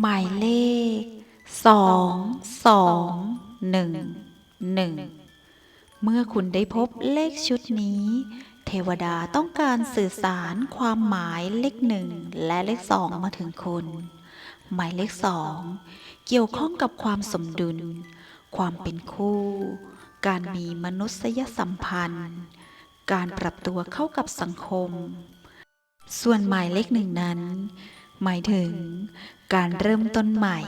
หมายเลขสองสองหนึ่งหนึ่งเมื่อคุณได้พบเลขชุดนี้ เทวดาต้องการสื่อสารความหมายเลขหนึ่งและเลขสองมาถึงคุณ หมายเลขสองเกี่ยวข้องกับความสมดุล ความเป็นคู่ การมีมนุษยสัมพันธ์ การปรับตัวเข้ากับสังคม ส่วนหมายเลขหนึ่งนั้น หมายถึง การเริ่มต้นใหม่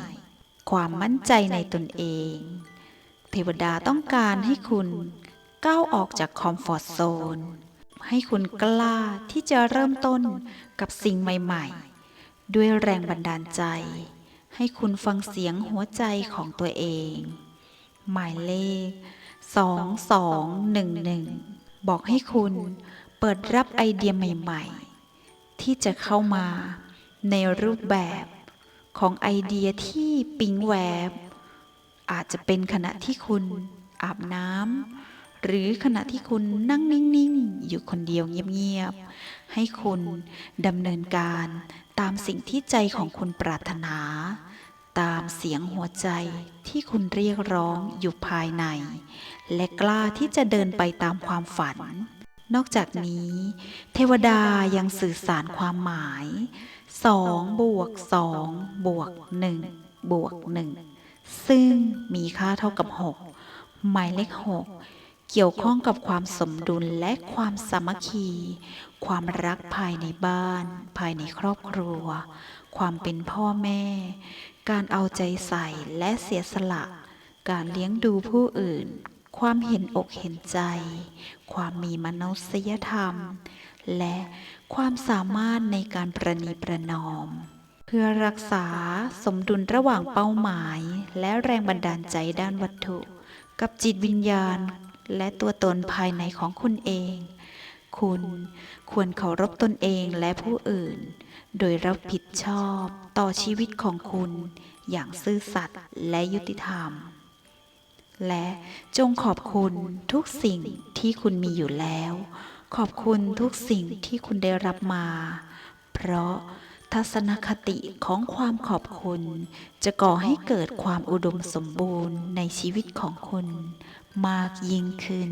ความมั่นใจในตนเอง เทวดาต้องการให้คุณก้าวออกจากคอมฟอร์ทโซน ให้คุณกล้าที่จะเริ่มต้นกับสิ่งใหม่ ๆ ด้วยแรงบันดาลใจ ให้คุณฟังเสียงหัวใจของตัวเอง หมายเลข 2211 บอกให้คุณเปิดรับไอเดียใหม่ ๆ ที่จะเข้ามาในรูปแบบ ของไอเดียที่ปิ๊งแวบ อาจจะเป็นขณะที่คุณอาบน้ำหรือขณะที่คุณนั่งนิ่ง ๆ อยู่คนเดียวเงียบ ๆ ให้คุณดำเนินการตามสิ่งที่ใจของคุณปรารถนา ตามเสียงหัวใจที่คุณเรียกร้องอยู่ภายใน และกล้าที่จะเดินไปตามความฝันนอกจากนี้ เทวดายังสื่อสารความหมาย 2บวก2บวก1บวก1ซึ่งมีค่าเท่ากับ6หมายเลข6เกี่ยวข้องกับความสมดุลและความสามัคคี ความรักภายในบ้าน ภายในครอบครัว ความเป็นพ่อแม่ การเอาใจใส่และเสียสละ การเลี้ยงดูผู้อื่น ความเห็นอกเห็นใจ ความมีมนุษยธรรม และความสามารถในการประนีประนอม เพื่อรักษาสมดุลระหว่างเป้าหมาย และแรงบันดาลใจด้านวัตถุ กับจิตวิญญาณ และตัวตนภายในของคุณเอง คุณควรเคารพตนเองและผู้อื่น โดยรับผิดชอบต่อชีวิตของคุณ อย่างซื่อสัตย์และยุติธรรมและจงขอบคุณทุกสิ่งที่คุณมีอยู่แล้ว ขอบคุณทุกสิ่งที่คุณได้รับมา เพราะทัศนคติของความขอบคุณ จะก่อให้เกิดความอุดมสมบูรณ์ในชีวิตของคุณ มากยิ่งขึ้น